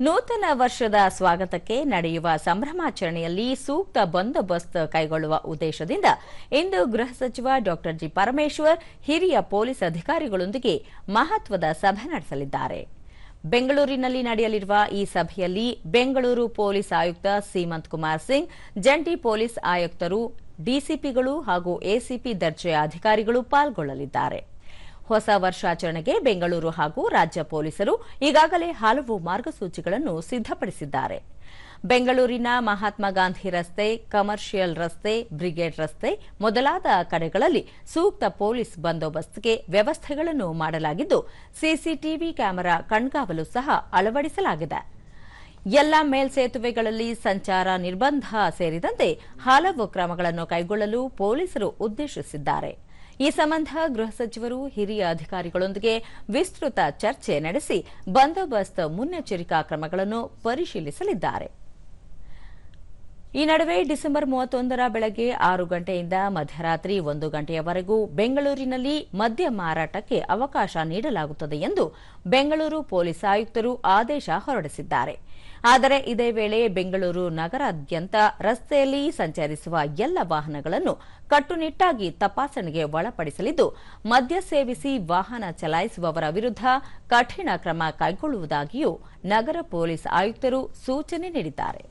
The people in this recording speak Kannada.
ನೂತನ ವರ್ಷದ ಸ್ವಾಗತಕ್ಕೆ ನಡೆಯುವ ಸಂಭ್ರಮಾಚರಣೆಯಲ್ಲಿ ಸೂಕ್ತ ಬಂದೋಬಸ್ತ್ ಕೈಗೊಳ್ಳುವ ಉದ್ದೇಶದಿಂದ ಇಂದು ಗೃಹ ಸಚಿವ ಡಾ ಜಿ ಪರಮೇಶ್ವರ್ ಹಿರಿಯ ಪೊಲೀಸ್ ಅಧಿಕಾರಿಗಳೊಂದಿಗೆ ಮಹತ್ವದ ಸಭೆ ನಡೆಸಲಿದ್ದಾರೆ. ಬೆಂಗಳೂರಿನಲ್ಲಿ ನಡೆಯಲಿರುವ ಈ ಸಭೆಯಲ್ಲಿ ಬೆಂಗಳೂರು ಪೊಲೀಸ್ ಆಯುಕ್ತ ಸೀಮಂತ್ ಕುಮಾರ್ ಸಿಂಗ್, ಜಂಟಿ ಪೊಲೀಸ್ ಆಯುಕ್ತರು, ಡಿಸಿಪಿಗಳು ಹಾಗೂ ಎಸಿಪಿ ದರ್ಜೆಯ ಅಧಿಕಾರಿಗಳು ಪಾಲ್ಗೊಳ್ಳಲಿದ್ದಾರೆ. ಹೊಸ ವರ್ಷಾಚರಣೆಗೆ ಬೆಂಗಳೂರು ಹಾಗೂ ರಾಜ್ಯ ಪೊಲೀಸರು ಈಗಾಗಲೇ ಹಲವು ಮಾರ್ಗಸೂಚಿಗಳನ್ನು ಸಿದ್ಧಪಡಿಸಿದ್ದಾರೆ. ಬೆಂಗಳೂರಿನ ಮಹಾತ್ಮ ಗಾಂಧಿ ರಸ್ತೆ, ಕಮರ್ಷಿಯಲ್ ರಸ್ತೆ, ಬ್ರಿಗೇಡ್ ರಸ್ತೆ ಮೊದಲಾದ ಕಡೆಗಳಲ್ಲಿ ಸೂಕ್ತ ಪೊಲೀಸ್ ಬಂದೋಬಸ್ತ್ಗೆ ವ್ಯವಸ್ಥೆಗಳನ್ನು ಮಾಡಲಾಗಿದ್ದು, ಸಿಸಿಟಿವಿ ಕ್ಯಾಮೆರಾ ಕಣ್ಗಾವಲು ಸಹ ಅಳವಡಿಸಲಾಗಿದೆ. ಎಲ್ಲ ಮೇಲ್ಸೇತುವೆಗಳಲ್ಲಿ ಸಂಚಾರ ನಿರ್ಬಂಧ ಸೇರಿದಂತೆ ಹಲವು ಕ್ರಮಗಳನ್ನು ಕೈಗೊಳ್ಳಲು ಪೊಲೀಸರು ಉದ್ದೇಶಿಸಿದ್ದಾರೆ. ಈ ಸಂಬಂಧ ಗೃಹ ಸಚಿವರು ಹಿರಿಯ ಅಧಿಕಾರಿಗಳೊಂದಿಗೆ ವಿಸ್ತೃತ ಚರ್ಚೆ ನಡೆಸಿ ಬಂದೋಬಸ್ತ್ ಮುನ್ನೆಚ್ಚರಿಕಾ ಕ್ರಮಗಳನ್ನು ಪರಿಶೀಲಿಸಲಿದ್ದಾರೆ. ಈ ನಡುವೆ ಡಿಸೆಂಬರ್ ಮೂವತ್ತೊಂದರ ಬೆಳಗ್ಗೆ ಆರು ಗಂಟೆಯಿಂದ ಮಧ್ಯರಾತ್ರಿ ಒಂದು ಗಂಟೆಯವರೆಗೂ ಬೆಂಗಳೂರಿನಲ್ಲಿ ಮದ್ಯ ಮಾರಾಟಕ್ಕೆ ಅವಕಾಶ ನೀಡಲಾಗುತ್ತದೆ ಎಂದು ಬೆಂಗಳೂರು ಪೊಲೀಸ್ ಆಯುಕ್ತರು ಆದೇಶ ಹೊರಡಿಸಿದ್ದಾರೆ. ಆದರೆ ಇದೇ ವೇಳೆ ಬೆಂಗಳೂರು ನಗರಾದ್ಯಂತ ರಸ್ತೆಯಲ್ಲಿ ಸಂಚರಿಸುವ ಎಲ್ಲ ವಾಹನಗಳನ್ನು ಕಟ್ಟುನಿಟ್ಟಾಗಿ ತಪಾಸಣೆಗೆ ಒಳಪಡಿಸಲಿದ್ದು, ಮದ್ಯ ಸೇವಿಸಿ ವಾಹನ ಚಲಾಯಿಸುವವರ ವಿರುದ್ಧ ಕಠಿಣ ಕ್ರಮ ಕೈಗೊಳ್ಳುವುದಾಗಿಯೂ ನಗರ ಪೊಲೀಸ್ ಆಯುಕ್ತರು ಸೂಚನೆ ನೀಡಿದ್ದಾರೆ.